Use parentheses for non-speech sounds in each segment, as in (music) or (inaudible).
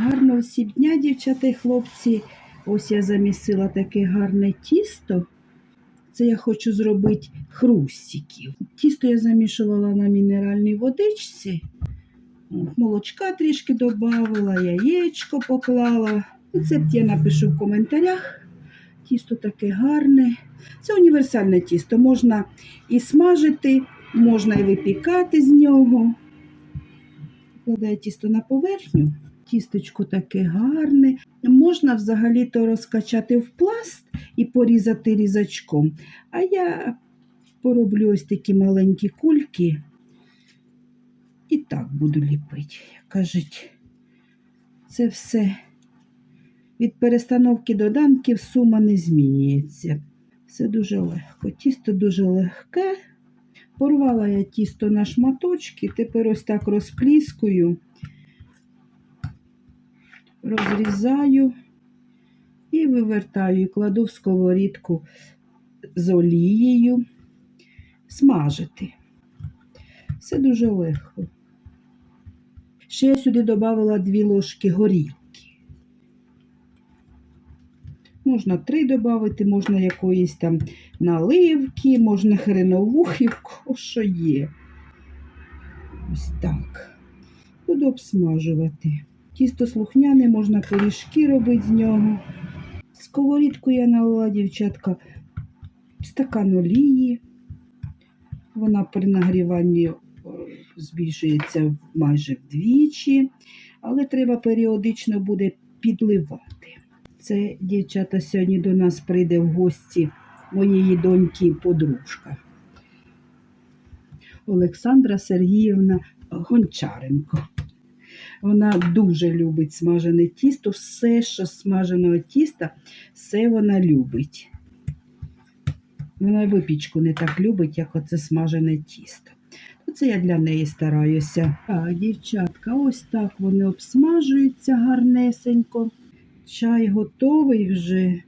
Гарного всім дня, дівчата і хлопці. Ось я замісила таке гарне тісто. Це я хочу зробити хрустиків. Тісто я замішувала на мінеральній водичці. Молочка трішки додавала, яєчко поклала. Рецепт я напишу в коментарях. Тісто таке гарне. Це універсальне тісто. Можна і смажити, можна і випікати з нього. Викладаю тісто на поверхню. Тістечко таке гарне. Можна взагалі-то розкачати в пласт і порізати різачком. А я пороблю ось такі маленькі кульки. І так буду ліпити. Кажуть, це все від перестановки доданків сума не змінюється. Все дуже легко. Тісто дуже легке. Порвала я тісто на шматочки, тепер ось так розпліскую, розрізаю і вивертаю, і кладу в сковорідку з олією смажити. Все дуже легко. Ще я сюди додала 2 ложки горілки. Можна три додати, можна якоїсь там наливки, можна хреновухи, (laughs) що є. Ось так. Буду обсмажувати. Тісто слухняне, можна пиріжки робити з нього. Сковорідку я налила, дівчатка, стакан олії. Вона при нагріванні е, збільшується майже вдвічі, але треба періодично буде підливати. Це дівчата сьогодні до нас прийде в гості моєї доньки подружка Олександра Сергіївна Гончаренко. Вона дуже любить смажене тісто, все, що з смаженого тіста, все вона любить. Вона випічку не так любить, як оце смажене тісто. Оце я для неї стараюся. Так, дівчатка, ось так вони обсмажуються гарнесенько. Чай готовий вже.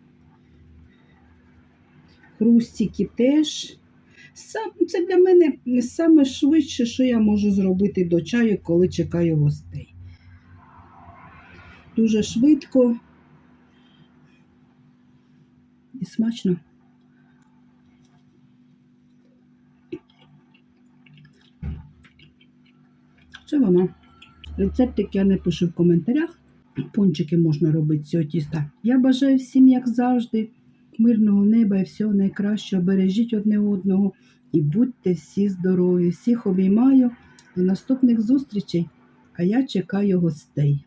Хрустики теж. Сам, це для мене саме швидше, що я можу зробити до чаю, коли чекаю гостей. Дуже швидко і смачно. Це воно. Рецептик я напишу в коментарях. Пончики можна робити з цього тіста. Я бажаю всім, як завжди, мирного неба і всього найкращого. Бережіть одне одного і будьте всі здорові. Всіх обіймаю. До наступних зустрічей. А я чекаю гостей.